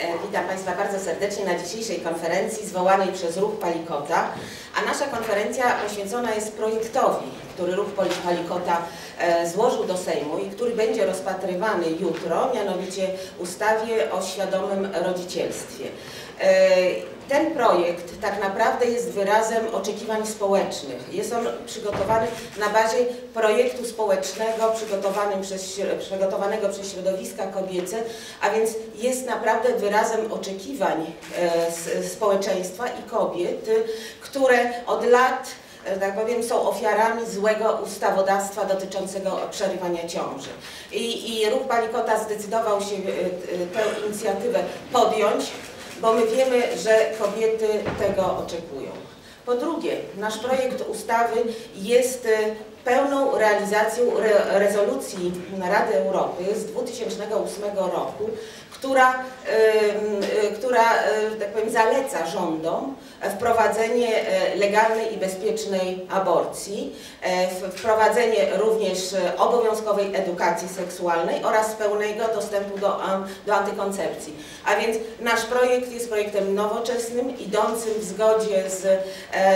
E, Witam Państwa bardzo serdecznie na dzisiejszej konferencji zwołanej przez Ruch Palikota. A nasza konferencja poświęcona jest projektowi, który Ruch Palikota e, złożył do Sejmu i który będzie rozpatrywany jutro, mianowicie ustawie o świadomym rodzicielstwie. E, ten projekt tak naprawdę jest wyrazem oczekiwań społecznych. Jest on przygotowany na bazie projektu społecznego przez, przygotowanego przez środowiska kobiece, a więc jest naprawdę wyrazem oczekiwań e, społeczeństwa i kobiet, które od lat tak powiem, są ofiarami złego ustawodawstwa dotyczącego przerywania ciąży. I, i ruch Palikota zdecydował się tę inicjatywę podjąć bo my wiemy, że kobiety tego oczekują. Po drugie, nasz projekt ustawy jest e, pełną realizacją re rezolucji Rady Europy z 2008 roku, która, yy, która yy, tak powiem, zaleca rządom wprowadzenie legalnej i bezpiecznej aborcji, wprowadzenie również obowiązkowej edukacji seksualnej oraz pełnego dostępu do, do antykoncepcji. A więc nasz projekt jest projektem nowoczesnym, idącym w zgodzie z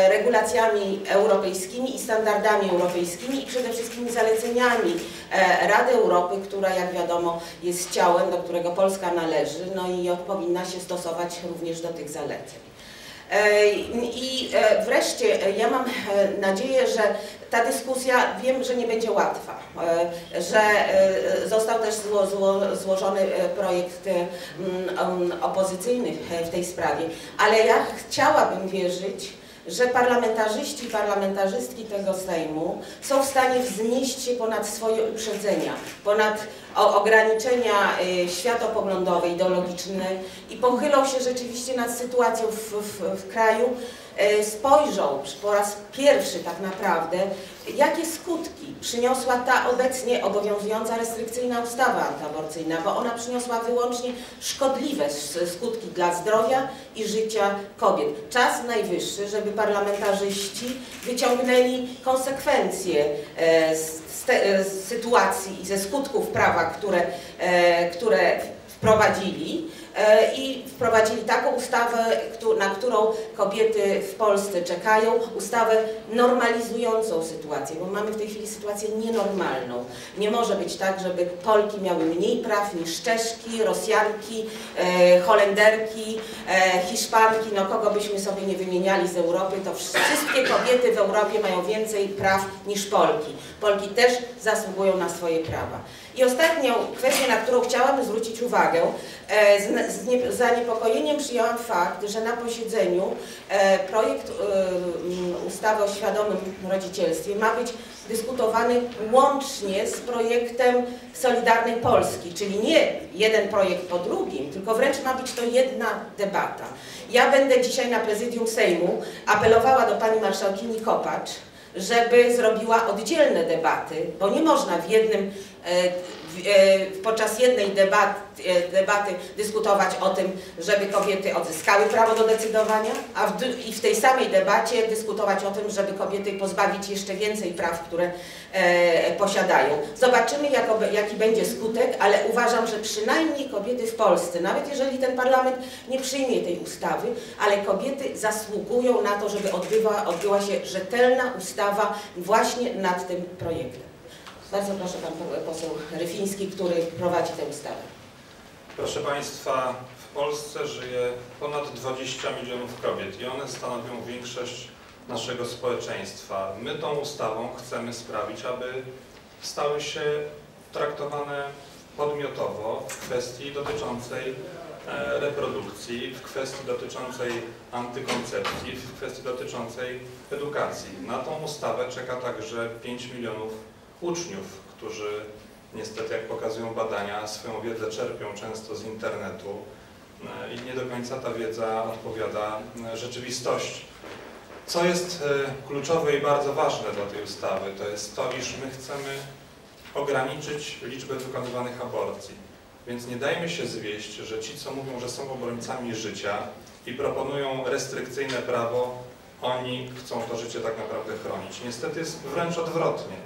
regulacjami europejskimi i standardami europejskimi i przede wszystkim zaleceniami Rady Europy, która jak wiadomo jest ciałem, do którego Polska należy, no i powinna się stosować również do tych zaleceń. E, I e, wreszcie e, ja mam nadzieję, że ta dyskusja, wiem, że nie będzie łatwa, że został też zło, zło, złożony projekt opozycyjny w tej sprawie, ale ja chciałabym wierzyć, że parlamentarzyści i parlamentarzystki tego Sejmu są w stanie wznieść się ponad swoje uprzedzenia, ponad ograniczenia y, światopoglądowe, ideologiczne i pochylą się rzeczywiście nad sytuacją w, w, w kraju, spojrzą po raz pierwszy tak naprawdę, jakie skutki przyniosła ta obecnie obowiązująca restrykcyjna ustawa antyaborcyjna, bo ona przyniosła wyłącznie szkodliwe skutki dla zdrowia i życia kobiet. Czas najwyższy, żeby parlamentarzyści wyciągnęli konsekwencje e, z E, z sytuacji i ze skutków prawa, które, e, które wprowadzili e, i wprowadzili taką ustawę, na którą kobiety w Polsce czekają, ustawę normalizującą sytuację, bo mamy w tej chwili sytuację nienormalną. Nie może być tak, żeby Polki miały mniej praw niż Czeszki, Rosjanki, Holenderki, Hiszpanki, no kogo byśmy sobie nie wymieniali z Europy, to wszystkie kobiety w Europie mają więcej praw niż Polki. Polki też zasługują na swoje prawa. I ostatnią kwestią, na którą chciałam zwrócić uwagę, e, z zaniepokojeniem przyjęłam fakt, że na posiedzeniu e, projekt e, ustawy o świadomym rodzicielstwie ma być dyskutowany łącznie z projektem Solidarnej Polski, czyli nie jeden projekt po drugim, tylko wręcz ma być to jedna debata. Ja będę dzisiaj na prezydium Sejmu apelowała do pani marszałkini Kopacz, żeby zrobiła oddzielne debaty, bo nie można w jednym e, E, podczas jednej debat, e, debaty dyskutować o tym, żeby kobiety odzyskały prawo do decydowania, a w, i w tej samej debacie dyskutować o tym, żeby kobiety pozbawić jeszcze więcej praw, które posiadają. Zobaczymy, jaki będzie skutek, ale uważam, że przynajmniej kobiety w Polsce, nawet jeżeli ten parlament nie przyjmie tej ustawy, ale kobiety zasługują na to, żeby odbywa, odbyła się rzetelna ustawa właśnie nad tym projektem. Bardzo proszę Pan poseł Ryfiński, który prowadzi tę ustawę. Proszę Państwa, w Polsce żyje ponad 20 milionów kobiet i one stanowią większość naszego społeczeństwa. My tą ustawą chcemy sprawić, aby stały się traktowane podmiotowo w kwestii dotyczącej e, reprodukcji, w kwestii dotyczącej antykoncepcji, w kwestii dotyczącej edukacji. Na tą ustawę czeka także 5 milionów uczniów, którzy niestety, jak pokazują badania, swoją wiedzę czerpią często z internetu e, i nie do końca ta wiedza odpowiada e, rzeczywistości. Co jest e, kluczowe i bardzo ważne dla tej ustawy, to jest to, iż my chcemy ograniczyć liczbę wykonywanych aborcji. Więc nie dajmy się zwieść, że ci, co mówią, że są obrońcami życia i proponują restrykcyjne prawo, oni chcą to życie tak naprawdę chronić. Niestety jest wręcz odwrotnie.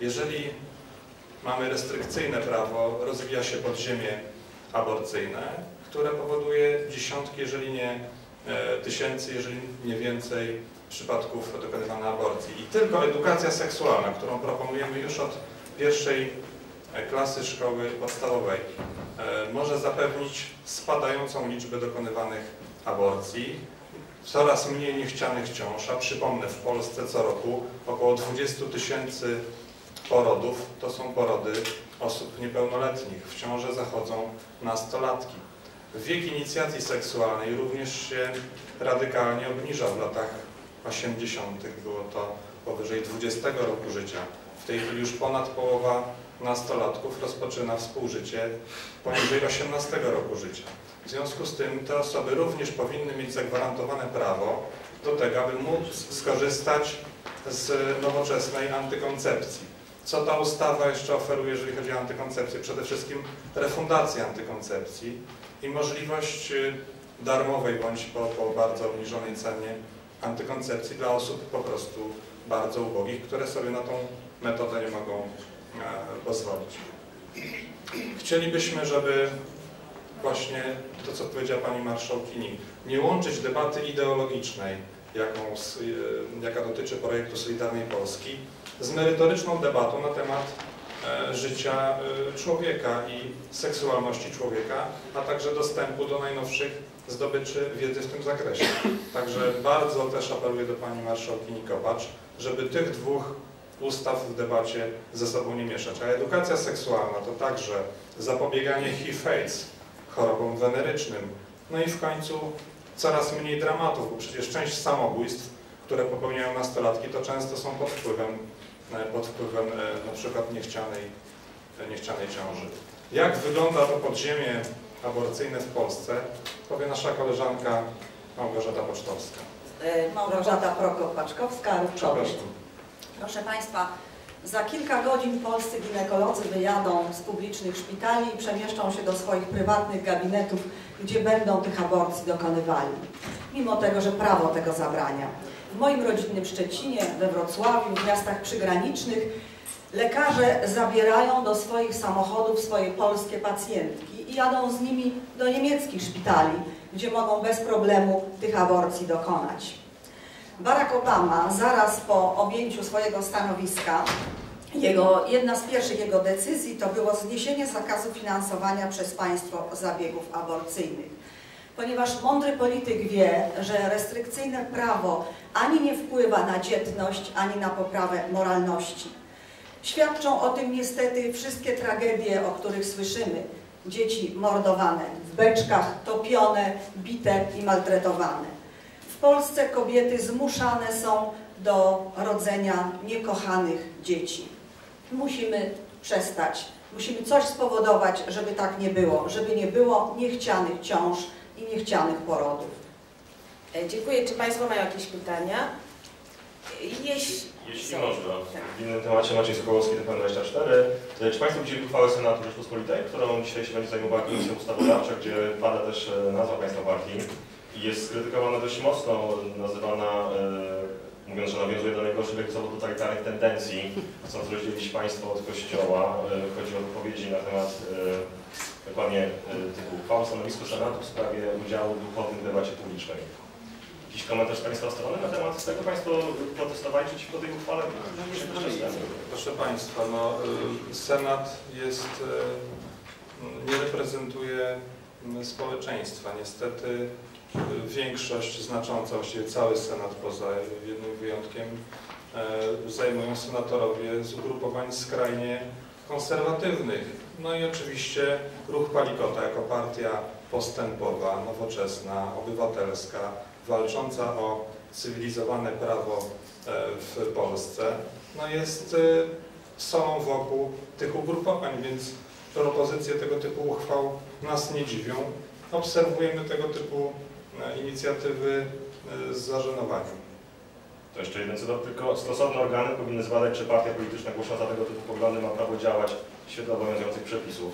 Jeżeli mamy restrykcyjne prawo, rozwija się podziemie aborcyjne, które powoduje dziesiątki, jeżeli nie tysięcy, jeżeli nie więcej przypadków dokonywania aborcji. I tylko edukacja seksualna, którą proponujemy już od pierwszej e, klasy szkoły podstawowej, e, może zapewnić spadającą liczbę dokonywanych aborcji, coraz mniej niechcianych ciąż, a przypomnę, w Polsce co roku około 20 tysięcy porodów to są porody osób niepełnoletnich. W ciąży zachodzą nastolatki. Wiek inicjacji seksualnej również się radykalnie obniżał w latach 80. Było to powyżej 20 roku życia. W tej chwili już ponad połowa nastolatków rozpoczyna współżycie poniżej 18 roku życia. W związku z tym te osoby również powinny mieć zagwarantowane prawo do tego, aby móc skorzystać z nowoczesnej antykoncepcji. Co ta ustawa jeszcze oferuje, jeżeli chodzi o antykoncepcję? Przede wszystkim refundację antykoncepcji i możliwość y, darmowej bądź po, po bardzo obniżonej cenie antykoncepcji dla osób po prostu bardzo ubogich, które sobie na tą metodę nie mogą e, pozwolić. Chcielibyśmy, żeby właśnie to, co powiedziała Pani Marszałkini, nie łączyć debaty ideologicznej, jaką, e, jaka dotyczy projektu Solidarnej Polski, z merytoryczną debatą na temat e, życia e, człowieka i seksualności człowieka, a także dostępu do najnowszych zdobyczy wiedzy w tym zakresie. Także bardzo też apeluję do Pani Marszałkini Kopacz, żeby tych dwóch ustaw w debacie ze sobą nie mieszać. A edukacja seksualna to także zapobieganie HIV-AIDS, chorobom wenerycznym, no i w końcu coraz mniej dramatów, bo przecież część samobójstw, które popełniają nastolatki, to często są pod wpływem, pod wpływem e, na przykład niechcianej, e, niechcianej ciąży. Jak wygląda to podziemie aborcyjne w Polsce, powie nasza koleżanka Małgorzata Pocztowska. Małgorzata Prokop-Paczkowska, Przepraszam. Proszę Państwa, za kilka godzin polscy ginekolodzy wyjadą z publicznych szpitali i przemieszczą się do swoich prywatnych gabinetów, gdzie będą tych aborcji dokonywali. Mimo tego, że prawo tego zabrania. W moim rodzinnym Szczecinie, we Wrocławiu, w miastach przygranicznych lekarze zabierają do swoich samochodów swoje polskie pacjentki i jadą z nimi do niemieckich szpitali, gdzie mogą bez problemu tych aborcji dokonać. Barack Obama zaraz po objęciu swojego stanowiska, jego, jedna z pierwszych jego decyzji to było zniesienie zakazu finansowania przez państwo zabiegów aborcyjnych. Ponieważ mądry polityk wie, że restrykcyjne prawo ani nie wpływa na dzietność, ani na poprawę moralności. Świadczą o tym niestety wszystkie tragedie, o których słyszymy. Dzieci mordowane, w beczkach topione, bite i maltretowane. W Polsce kobiety zmuszane są do rodzenia niekochanych dzieci. Musimy przestać, musimy coś spowodować, żeby tak nie było, żeby nie było niechcianych ciąż i niechcianych porodów. E, Dziękuję. Czy Państwo mają jakieś pytania? Jeśli, Jeśli są. można, Tak. w innym temacie Maciej Sokołowski, TVN24. Czy Państwo widzieli uchwałę Senatu Rzeczpospolitej, którą dzisiaj się będzie zajmowała Komisja Ustawodawcza, gdzie pada też e, nazwa Państwa partii i jest skrytykowana dość mocno, nazywana, e, mówiąc, że nawiązuje do najgorszych lewiczowo totalitarnych tendencji, chcąc rozdzielić państwo od kościoła. E, chodzi o wypowiedzi na temat e, dokładnie e, typu uchwał, stanowisko Senatu w sprawie udziału w duchowym debacie publicznej. Jakiś komentarz z Państwa strony na temat tego? Państwo protestowali przeciwko tej uchwale? Proszę Państwa, no, Senat jest, nie reprezentuje y, społeczeństwa. Niestety większość znacząca, właściwie cały Senat poza jednym wyjątkiem, y, zajmują senatorowie z ugrupowań skrajnie konserwatywnych. No i oczywiście Ruch Palikota jako partia postępowa, nowoczesna, obywatelska, walcząca o cywilizowane prawo e, w Polsce, no jest e, solą wokół tych ugrupowań, więc propozycje tego typu uchwał nas nie dziwią. Obserwujemy tego typu e, inicjatywy e, z zażenowaniem. To jeszcze jeden cytat, tylko stosowne organy powinny zbadać, czy partia polityczna głosząca tego typu poglądy ma prawo działać w świetle obowiązujących przepisów.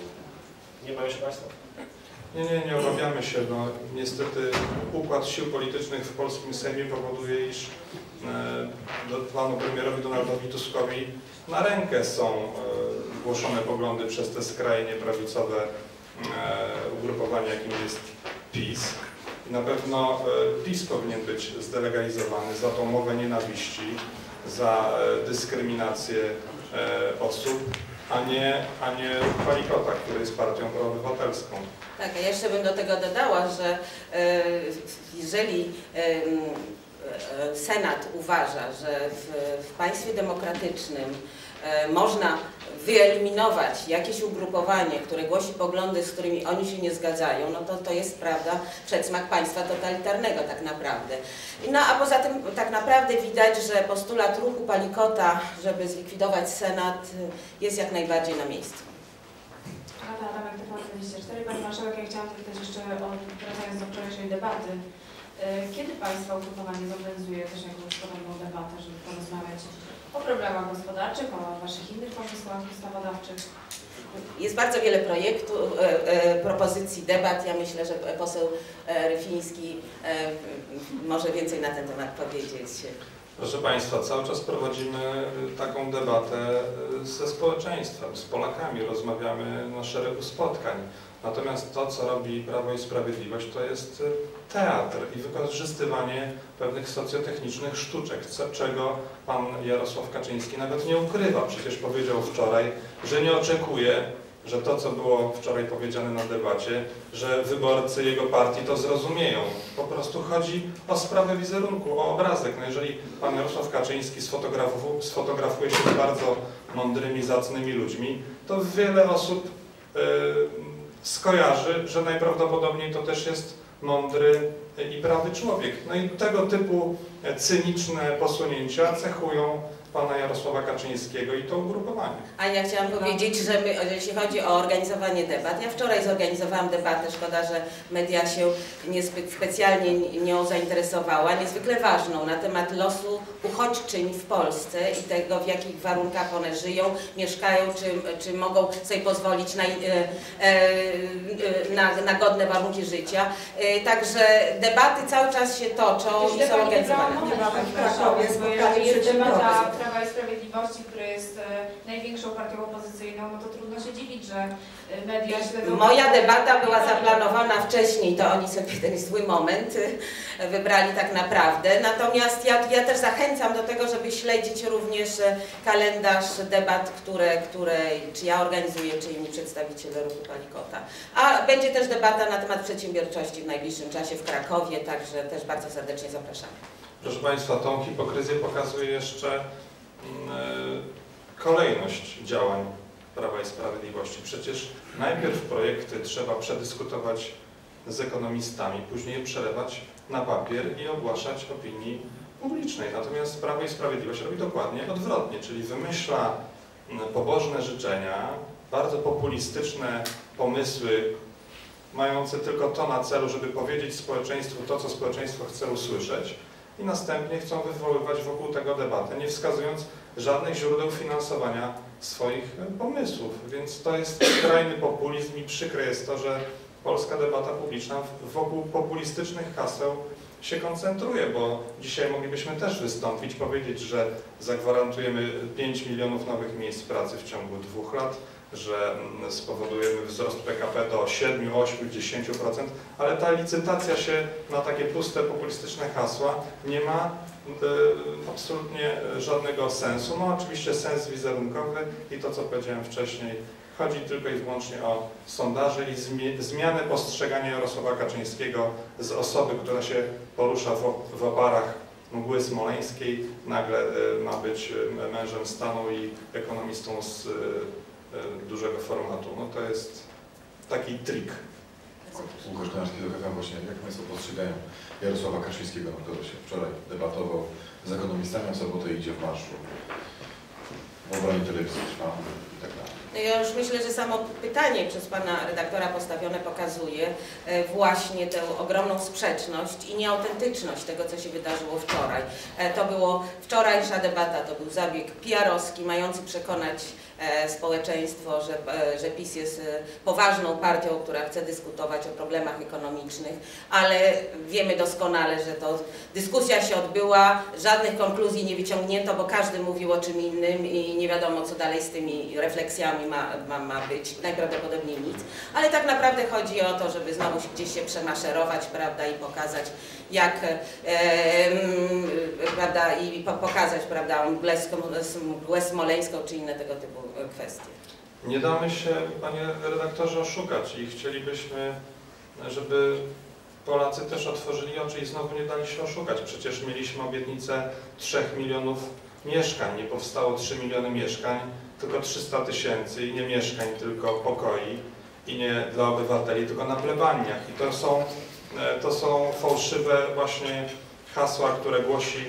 Nie boją się Państwo? Nie, nie, nie obawiamy się. No, niestety układ sił politycznych w polskim Sejmie powoduje, iż e, panu premierowi Donaldowi Tuskowi na rękę są e, głoszone poglądy przez te skrajnie prawicowe ugrupowanie, jakim jest PiS. Na pewno e, PiS powinien być zdelegalizowany za tą mowę nienawiści, za e, dyskryminację e, osób, a nie, a nie Palikota, który jest partią proobywatelską. Tak, a jeszcze bym do tego dodała, że e, jeżeli e, e, Senat uważa, że w, w państwie demokratycznym e, można wyeliminować jakieś ugrupowanie, które głosi poglądy, z którymi oni się nie zgadzają, no to to jest prawda przedsmak państwa totalitarnego tak naprawdę. No a poza tym tak naprawdę widać, że postulat ruchu Palikota, żeby zlikwidować Senat jest jak najbardziej na miejscu. Agata Adamek, TV24. Pani Marszałek, ja chciałam zapytać jeszcze, o, wracając do wczorajszej debaty, e, kiedy Państwa ugrupowanie zorganizuje też jakąś podobną debatę, żeby porozmawiać o problemach gospodarczych, o Waszych innych pomysłach ustawodawczych? Jest bardzo wiele projektów, e, e, propozycji, debat. Ja myślę, że poseł e, Ryfiński może więcej na ten temat powiedzieć. Proszę Państwa, cały czas prowadzimy y, taką debatę y, ze społeczeństwem, z Polakami, rozmawiamy na szeregu spotkań. Natomiast to, co robi Prawo i Sprawiedliwość, to jest y, teatr i wykorzystywanie pewnych socjotechnicznych sztuczek, czego pan Jarosław Kaczyński nawet nie ukrywa. Przecież powiedział wczoraj, że nie oczekuje, że to, co było wczoraj powiedziane na debacie, że wyborcy jego partii to zrozumieją. Po prostu chodzi o sprawę wizerunku, o obrazek. No jeżeli pan Jarosław Kaczyński sfotografu- sfotografuje się z bardzo mądrymi, zacnymi ludźmi, to wiele osób y, skojarzy, że najprawdopodobniej to też jest mądry i prawy człowiek. No i tego typu cyniczne posunięcia cechują pana Jarosława Kaczyńskiego i to ugrupowanie. A ja chciałam powiedzieć, że my, jeśli chodzi o organizowanie debat, ja wczoraj zorganizowałam debatę, szkoda, że media się niezbyt specjalnie nią zainteresowała, niezwykle ważną na temat losu uchodźczyń w Polsce i tego, w jakich warunkach one żyją, mieszkają, czy, czy mogą sobie pozwolić na, e, e, na, na godne warunki życia. E, Także debaty cały czas się toczą i są organizowane. Niebawem w Krakowie spotkanie Jest debata. Prawa i Sprawiedliwości, które jest e, największą partią opozycyjną, no to trudno się dziwić, że e, media śledzą... Moja debata była zaplanowana wcześniej, to oni sobie ten zły moment y, wybrali tak naprawdę. Natomiast ja, ja też zachęcam do tego, żeby śledzić również e, kalendarz debat, które, które czy ja organizuję, czy inni przedstawiciele ruchu Palikota. A będzie też debata na temat przedsiębiorczości w najbliższym czasie w Krakowie, także też bardzo serdecznie zapraszam. Proszę Państwa, tą hipokryzję pokazuje jeszcze e, kolejność działań Prawa i Sprawiedliwości. Przecież najpierw projekty trzeba przedyskutować z ekonomistami, później je przelewać na papier i ogłaszać opinii publicznej. Natomiast Prawo i Sprawiedliwość robi dokładnie odwrotnie, czyli wymyśla mm, pobożne życzenia, bardzo populistyczne pomysły, mające tylko to na celu, żeby powiedzieć społeczeństwu to, co społeczeństwo chce usłyszeć, i następnie chcą wywoływać wokół tego debatę, nie wskazując żadnych źródeł finansowania swoich e, pomysłów. Więc to jest skrajny populizm i przykre jest to, że polska debata publiczna wokół populistycznych haseł się koncentruje, bo dzisiaj moglibyśmy też wystąpić, powiedzieć, że zagwarantujemy 5 milionów nowych miejsc pracy w ciągu dwóch lat, że mm, spowodujemy wzrost PKB do 7, 8, 10%, ale ta licytacja się na takie puste, populistyczne hasła nie ma e, absolutnie żadnego sensu. Ma oczywiście sens wizerunkowy i to, co powiedziałem wcześniej, chodzi tylko i wyłącznie o sondaże i zmie- zmianę postrzegania Jarosława Kaczyńskiego z osoby, która się porusza w, w oparach mgły smoleńskiej, nagle e, ma być e, mężem stanu i ekonomistą z dużego formatu. No to jest taki trik. Łukasz Konarski zapytam właśnie, jak Państwo postrzegają Jarosława Kaczyńskiego, który się wczoraj debatował z ekonomistami, a w sobotę idzie w marszu w obronie telewizji trwałej i tak dalej. No Ja już myślę, że samo pytanie przez pana redaktora postawione pokazuje e, właśnie tę ogromną sprzeczność i nieautentyczność tego, co się wydarzyło wczoraj. E, To było wczorajsza debata, to był zabieg PR-owski mający przekonać e, społeczeństwo, że, e, że PiS jest e, poważną partią, która chce dyskutować o problemach ekonomicznych, ale wiemy doskonale, że to dyskusja się odbyła, żadnych konkluzji nie wyciągnięto, bo każdy mówił o czym innym i nie wiadomo, co dalej z tymi refleksjami ma, ma, ma być, najprawdopodobniej nic, ale tak naprawdę chodzi o to, żeby znowu gdzieś się przemaszerować, prawda, i pokazać, jak, e, prawda, i po, pokazać, prawda, mgłę, sm- mgłę smoleńską, czy inne tego typu kwestie. Nie damy się, panie redaktorze, oszukać i chcielibyśmy, żeby Polacy też otworzyli oczy i znowu nie dali się oszukać. Przecież mieliśmy obietnicę 3 milionów mieszkań. Nie powstało 3 miliony mieszkań, tylko 300 tysięcy i nie mieszkań, tylko pokoi i nie dla obywateli, tylko na plebaniach. I to są, to są fałszywe właśnie hasła, które głosi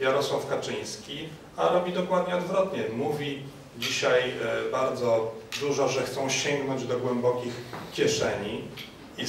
Jarosław Kaczyński, a robi dokładnie odwrotnie. Mówi dzisiaj e, bardzo dużo, że chcą sięgnąć do głębokich kieszeni i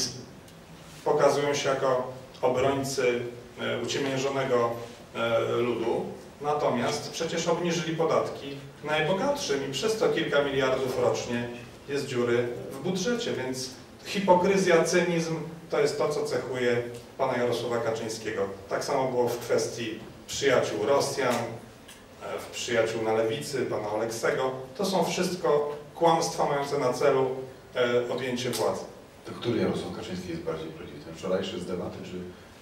pokazują się jako obrońcy e, uciemiężonego e, ludu. Natomiast przecież obniżyli podatki najbogatszym i przez to kilka miliardów rocznie jest dziury w budżecie, więc hipokryzja, cynizm to jest to, co cechuje pana Jarosława Kaczyńskiego. Tak samo było w kwestii przyjaciół Rosjan, e, w przyjaciół na lewicy, pana Oleksego. To są wszystko kłamstwa mające na celu e, objęcie władzy. To który Jarosław Kaczyński jest bardziej prawdziwy? Ten wczorajszy z debaty, czy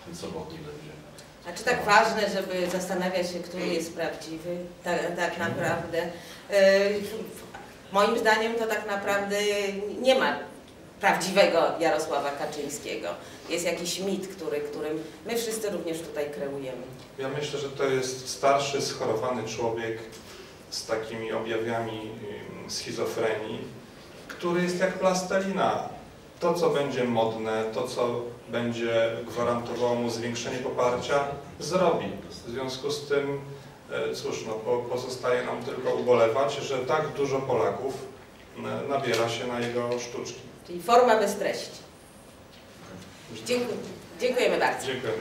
ten sobotni będzie? Znaczy tak ważne, żeby zastanawiać się, który jest prawdziwy, tak, tak naprawdę. E, Moim zdaniem to tak naprawdę nie ma prawdziwego Jarosława Kaczyńskiego. Jest jakiś mit, który, którym my wszyscy również tutaj kreujemy. Ja myślę, że to jest starszy, schorowany człowiek z takimi objawami ym, schizofrenii, który jest jak plastelina. To, co będzie modne, to, co będzie gwarantowało mu zwiększenie poparcia, zrobi. W związku z tym, e, cóż, no, po- pozostaje nam tylko ubolewać, że tak dużo Polaków nabiera się na jego sztuczki. Czyli forma bez treści. Dziękuję, dziękujemy bardzo. Dziękuję.